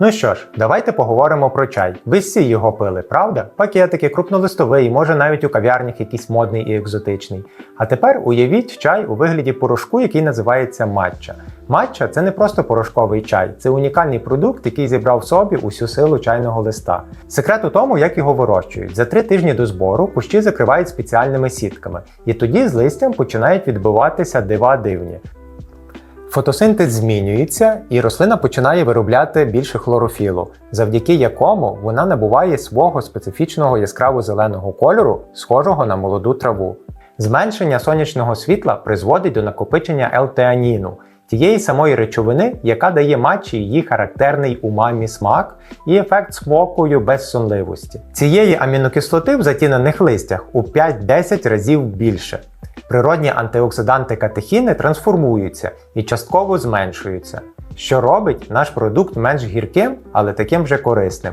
Ну що ж, давайте поговоримо про чай. Ви всі його пили, правда? Пакетики, крупнолистовий, може навіть у кав'ярнях якийсь модний і екзотичний. А тепер уявіть чай у вигляді порошку, який називається матча. Матча це не просто порошковий чай, це унікальний продукт, який зібрав в собі усю силу чайного листа. Секрет у тому, як його вирощують. За три тижні до збору кущі закривають спеціальними сітками, і тоді з листям починають відбиватися дива дивні. Фотосинтез змінюється, і рослина починає виробляти більше хлорофілу, завдяки якому вона набуває свого специфічного яскраво зеленого кольору, схожого на молоду траву. Зменшення сонячного світла призводить до накопичення елтеаніну, тієї самої речовини, яка дає матчі її характерний умамі смак і ефект спокою без сонливості. Цієї амінокислоти в затінених листях у 5-10 разів більше. Природні антиоксиданти катехіни трансформуються і частково зменшуються, що робить наш продукт менш гірким, але таким же корисним.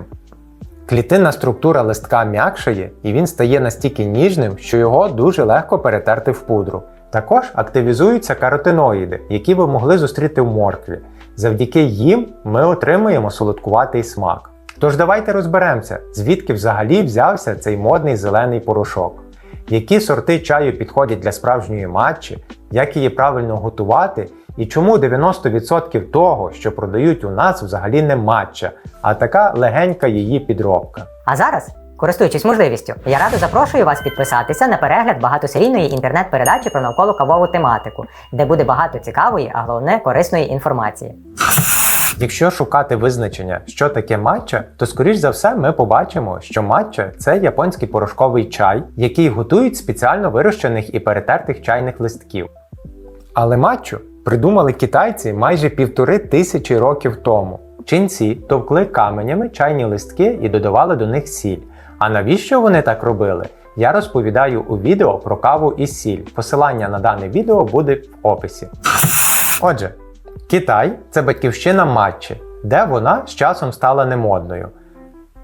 Клітинна структура листка м'якшає, і він стає настільки ніжним, що його дуже легко перетерти в пудру. Також активізуються каротиноїди, які ви могли зустріти в моркві. Завдяки їм ми отримуємо солодкуватий смак. Тож давайте розберемося, звідки взагалі взявся цей модний зелений порошок. Які сорти чаю підходять для справжньої матчі, як її правильно готувати, і чому 90% того, що продають у нас, взагалі не матча, а така легенька її підробка. А зараз, користуючись можливістю, я радо запрошую вас підписатися на перегляд багатосерійної інтернет-передачі про науково-кавову тематику, де буде багато цікавої, а головне корисної інформації. Якщо шукати визначення, що таке матча, то скоріш за все ми побачимо, що матча це японський порошковий чай, який готують спеціально вирощених і перетертих чайних листків. Але матчу придумали китайці майже півтори тисячі років тому. Ченці товкли каменями чайні листки і додавали до них сіль. А навіщо вони так робили? Я розповідаю у відео про каву і сіль. Посилання на дане відео буде в описі. Отже, Китай це батьківщина матчі, де вона з часом стала немодною.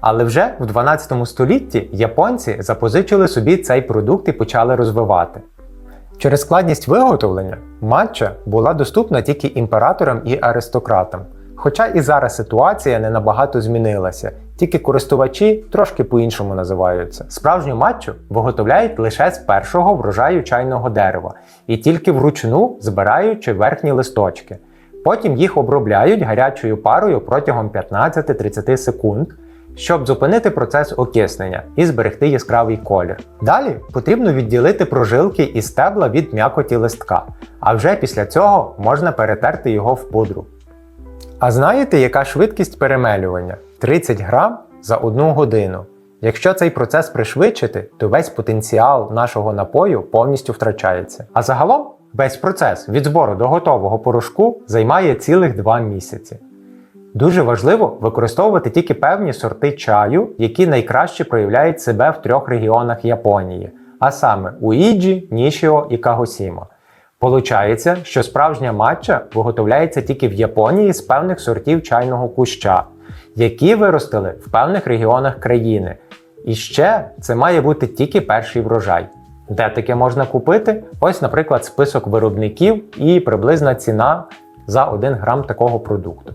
Але вже в 12 столітті японці запозичили собі цей продукт і почали розвивати. Через складність виготовлення матча була доступна тільки імператорам і аристократам. Хоча і зараз ситуація не набагато змінилася, тільки користувачі трошки по-іншому називаються. Справжню матчу виготовляють лише з першого врожаю чайного дерева і тільки вручну збираючи верхні листочки. Потім їх обробляють гарячою парою протягом 15-30 секунд, щоб зупинити процес окиснення і зберегти яскравий колір. Далі потрібно відділити прожилки і стебла від м'якоті листка, а вже після цього можна перетерти його в пудру. А знаєте, яка швидкість перемелювання? 30 грам за 1 годину. Якщо цей процес пришвидшити, то весь потенціал нашого напою повністю втрачається. А загалом весь процес від збору до готового порошку займає цілих 2 місяці. Дуже важливо використовувати тільки певні сорти чаю, які найкраще проявляють себе в трьох регіонах Японії, а саме Уїджі, Нішіо і Кагосіма. Получається, що справжня матча виготовляється тільки в Японії з певних сортів чайного куща, які виростили в певних регіонах країни. І ще це має бути тільки перший врожай. Де таке можна купити? Ось, наприклад, список виробників і приблизна ціна за 1 грам такого продукту.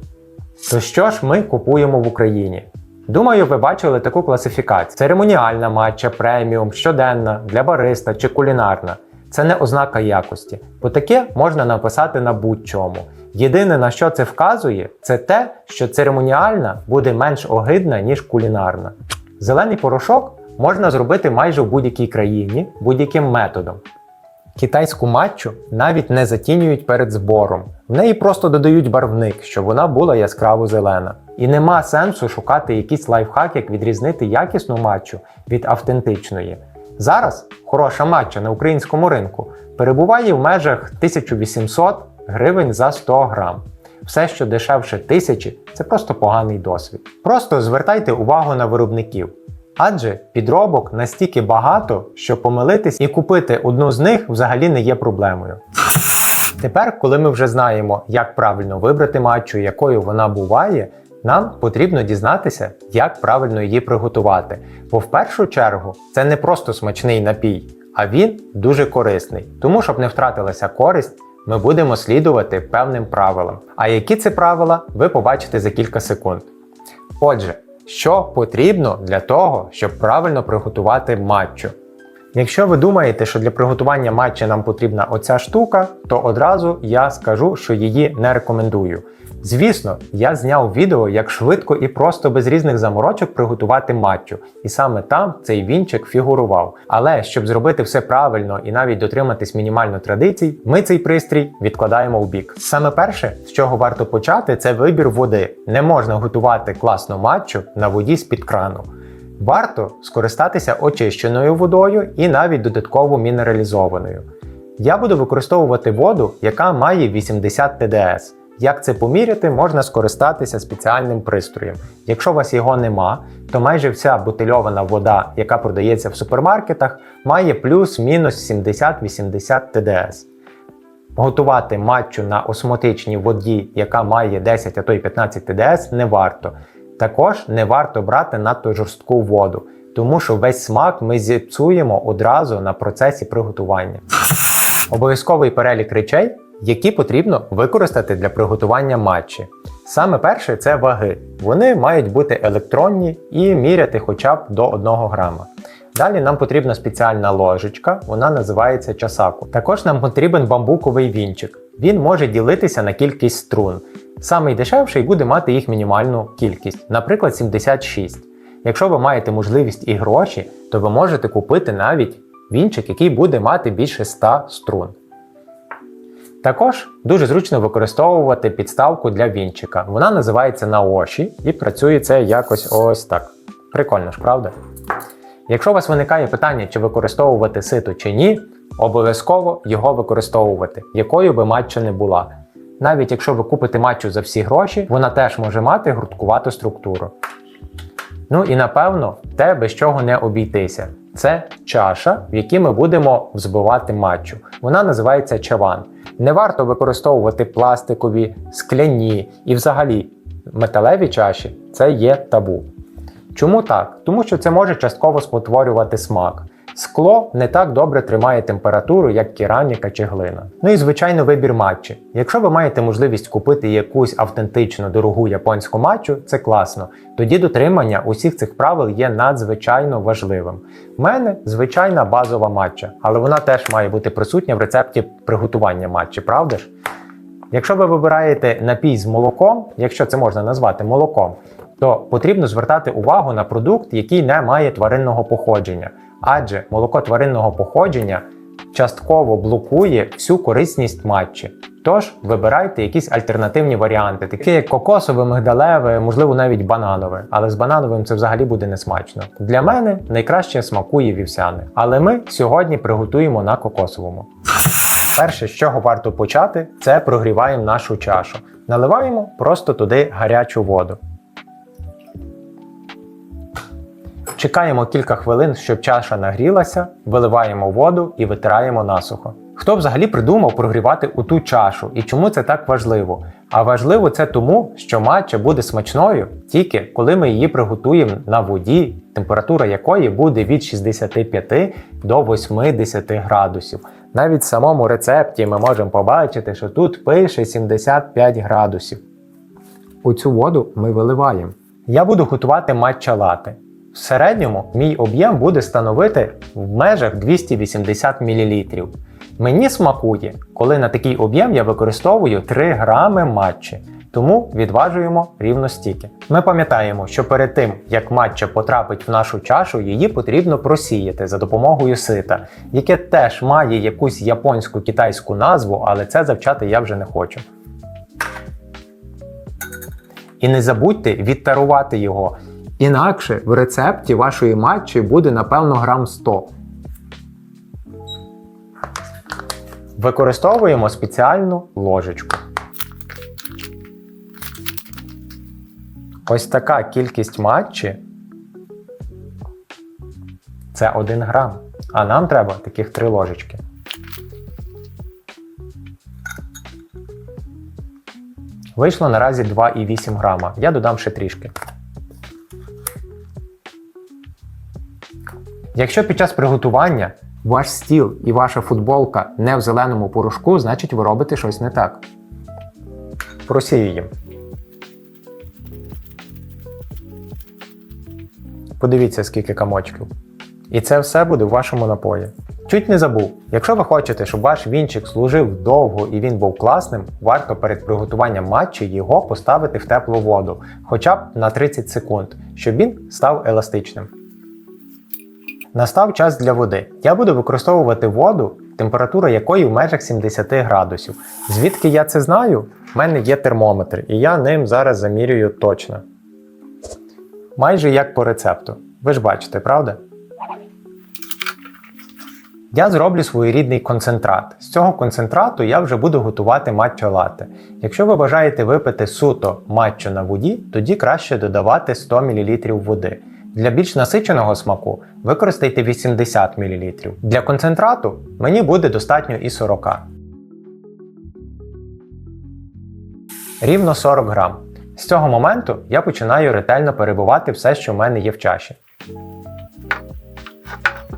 То що ж ми купуємо в Україні? Думаю, ви бачили таку класифікацію: церемоніальна матча, преміум, щоденна, для бариста чи кулінарна. Це не ознака якості, бо таке можна написати на будь-чому. Єдине на що це вказує, це те, що церемоніальна буде менш огидна, ніж кулінарна. Зелений порошок можна зробити майже в будь-якій країні будь-яким методом. Китайську матчу навіть не затінюють перед збором. В неї просто додають барвник, щоб вона була яскраво зелена. І нема сенсу шукати якийсь лайфхак, як відрізнити якісну матчу від автентичної. Зараз хороша матча на українському ринку перебуває в межах 1800 гривень за 100 грам. Все, що дешевше тисячі, це просто поганий досвід. Просто звертайте увагу на виробників. Адже підробок настільки багато, що помилитись і купити одну з них взагалі не є проблемою. Тепер, коли ми вже знаємо, як правильно вибрати матчу, якою вона буває, нам потрібно дізнатися, як правильно її приготувати. Бо в першу чергу це не просто смачний напій, а він дуже корисний. Тому, щоб не втратилася користь, ми будемо слідувати певним правилам. А які це правила, ви побачите за кілька секунд. Отже, що потрібно для того, щоб правильно приготувати матчу? Якщо ви думаєте, що для приготування матча нам потрібна оця штука, то одразу я скажу, що її не рекомендую. Звісно, я зняв відео, як швидко і просто без різних заморочок приготувати матчу, і саме там цей вінчик фігурував. Але щоб зробити все правильно і навіть дотриматись мінімально традицій, ми цей пристрій відкладаємо в бік. Саме перше, з чого варто почати, це вибір води. Не можна готувати класну матчу на воді з-під крану. Варто скористатися очищеною водою і навіть додатково мінералізованою. Я буду використовувати воду, яка має 80 ТДС. Як це поміряти, можна скористатися спеціальним пристроєм. Якщо у вас його нема, то майже вся бутильована вода, яка продається в супермаркетах, має плюс-мінус 70-80 ТДС. Готувати матчу на осмотичній воді, яка має 10, а то й 15 ТДС, не варто. Також не варто брати надто жорстку воду, тому що весь смак ми зіпсуємо одразу на процесі приготування. Обов'язковий перелік речей, які потрібно використати для приготування матчі. Саме перше це ваги. Вони мають бути електронні і міряти хоча б до 1 грама. Далі нам потрібна спеціальна ложечка, вона називається часаку. Також нам потрібен бамбуковий вінчик. Він може ділитися на кількість струн. Самий дешевший буде мати їх мінімальну кількість, наприклад, 76. Якщо ви маєте можливість і гроші, то ви можете купити навіть вінчик, який буде мати більше 100 струн. Також дуже зручно використовувати підставку для вінчика. Вона називається наоші і працює це якось ось так. Прикольно ж, правда? Якщо у вас виникає питання, чи використовувати сито чи ні, обов'язково його використовувати, якою би матча не була. Навіть якщо ви купите матчу за всі гроші, вона теж може мати грудкувату структуру. Ну і напевно, те, без чого не обійтися. Це чаша, в якій ми будемо взбивати матчу. Вона називається чаван. Не варто використовувати пластикові, скляні і взагалі металеві чаші це є табу. Чому так? Тому що це може частково спотворювати смак. Скло не так добре тримає температуру, як кераміка чи глина. Ну і звичайно вибір матчі. Якщо ви маєте можливість купити якусь автентичну дорогу японську матчу, це класно. Тоді дотримання усіх цих правил є надзвичайно важливим. У мене звичайна базова матча, але вона теж має бути присутня в рецепті приготування матчі, правда ж? Якщо ви вибираєте напій з молоком, якщо це можна назвати молоком, то потрібно звертати увагу на продукт, який не має тваринного походження, адже молоко тваринного походження частково блокує всю корисність матчі. Тож вибирайте якісь альтернативні варіанти, такі як кокосове, мигдалеве, можливо, навіть бананове. Але з банановим це взагалі буде несмачно. Для мене найкраще смакує вівсяне, але ми сьогодні приготуємо на кокосовому. Перше, з чого варто почати, це прогріваємо нашу чашу. Наливаємо просто туди гарячу воду. Чекаємо кілька хвилин, щоб чаша нагрілася, виливаємо воду і витираємо насухо. Хто взагалі придумав прогрівати у ту чашу і чому це так важливо? А важливо це тому, що матча буде смачною тільки коли ми її приготуємо на воді, температура якої буде від 65 до 80 градусів. Навіть в самому рецепті ми можемо побачити, що тут пише 75 градусів. У цю воду ми виливаємо. Я буду готувати матча лати. В середньому мій об'єм буде становити в межах 280 мл. Мені смакує, коли на такий об'єм я використовую 3 грами матчі, тому відважуємо рівно стільки. Ми пам'ятаємо, що перед тим, як матча потрапить в нашу чашу, її потрібно просіяти за допомогою сита, яке теж має якусь японську китайську назву, але це завчати я вже не хочу. І не забудьте відтарувати його. Інакше в рецепті вашої матчі буде напевно грам 100. Використовуємо спеціальну ложечку. Ось така кількість матчі це 1 грам. А нам треба таких 3 ложечки. Вийшло наразі 2,8 грама. Я додам ще трішки. Якщо під час приготування ваш стіл і ваша футболка не в зеленому порошку, значить ви робите щось не так. Просіюємо. Подивіться, скільки камочків. І це все буде в вашому напої. Чуть не забув, якщо ви хочете, щоб ваш вінчик служив довго і він був класним, варто перед приготуванням матчі його поставити в теплу воду, хоча б на 30 секунд, щоб він став еластичним. Настав час для води. Я буду використовувати воду, температура якої в межах 70 градусів. Звідки я це знаю? У мене є термометр, і я ним зараз замірюю точно. Майже як по рецепту. Ви ж бачите, правда? Я зроблю своєрідний концентрат. З цього концентрату я вже буду готувати матчо латте. Якщо ви бажаєте випити суто матчо на воді, тоді краще додавати 100 мл води. Для більш насиченого смаку використайте 80 мл. Для концентрату мені буде достатньо і 40. Рівно 40 грам. З цього моменту я починаю ретельно перебувати все, що в мене є в чаші.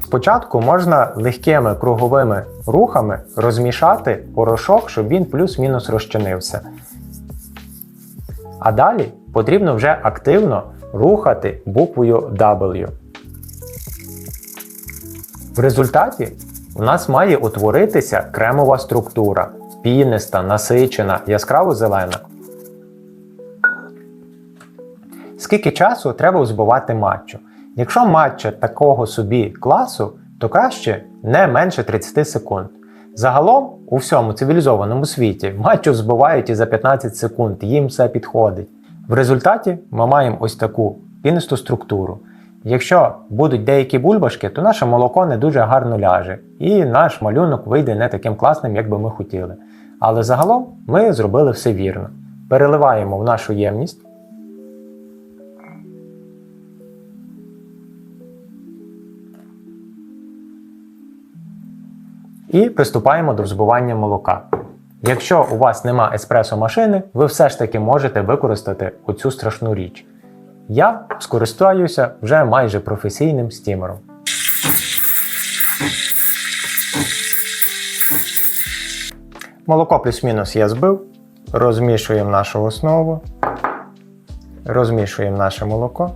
Спочатку можна легкими круговими рухами розмішати порошок, щоб він плюс-мінус розчинився. А далі потрібно вже активно рухати буквою W. В результаті у нас має утворитися кремова структура, піниста, насичена, яскраво зелена. Скільки часу треба взбивати матчу? Якщо матча такого собі класу, то краще не менше 30 секунд. Загалом у всьому цивілізованому світі матчу збивають і за 15 секунд, їм все підходить. В результаті ми маємо ось таку пінисту структуру. Якщо будуть деякі бульбашки, то наше молоко не дуже гарно ляже, і наш малюнок вийде не таким класним, як би ми хотіли. Але загалом ми зробили все вірно. Переливаємо в нашу ємність. І приступаємо до взбивання молока. Якщо у вас нема еспресо машини, ви все ж таки можете використати оцю страшну річ. Я скористаюся вже майже професійним стімером. Молоко плюс-мінус я збив. Розмішуємо нашу основу. Розмішуємо наше молоко,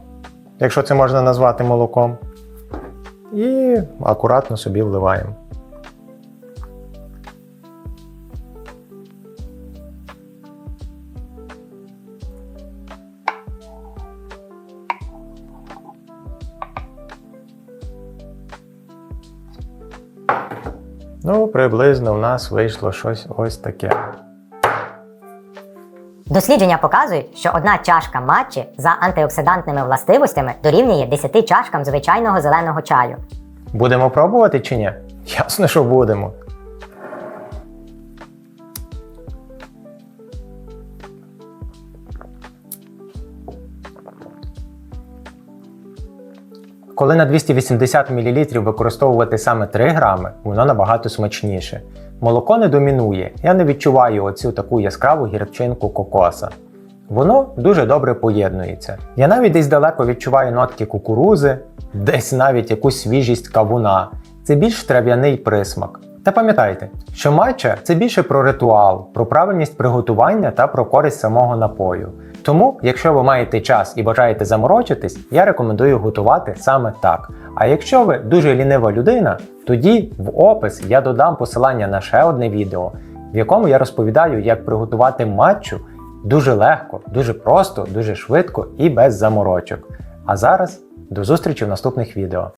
якщо це можна назвати молоком. І акуратно собі вливаємо. Ну, приблизно у нас вийшло щось ось таке. Дослідження показують, що одна чашка матчі за антиоксидантними властивостями дорівнює 10 чашкам звичайного зеленого чаю. Будемо пробувати чи ні? Ясно, що будемо. Коли на 280 мл використовувати саме 3 грами, воно набагато смачніше. Молоко не домінує, я не відчуваю оцю таку яскраву гірчинку кокоса. Воно дуже добре поєднується. Я навіть десь далеко відчуваю нотки кукурузи, десь навіть якусь свіжість кавуна. Це більш трав'яний присмак. Та пам'ятайте, що матча це більше про ритуал, про правильність приготування та про користь самого напою. Тому, якщо ви маєте час і бажаєте заморочитись, я рекомендую готувати саме так. А якщо ви дуже лінива людина, тоді в опис я додам посилання на ще одне відео, в якому я розповідаю, як приготувати матчу дуже легко, дуже просто, дуже швидко і без заморочок. А зараз до зустрічі в наступних відео.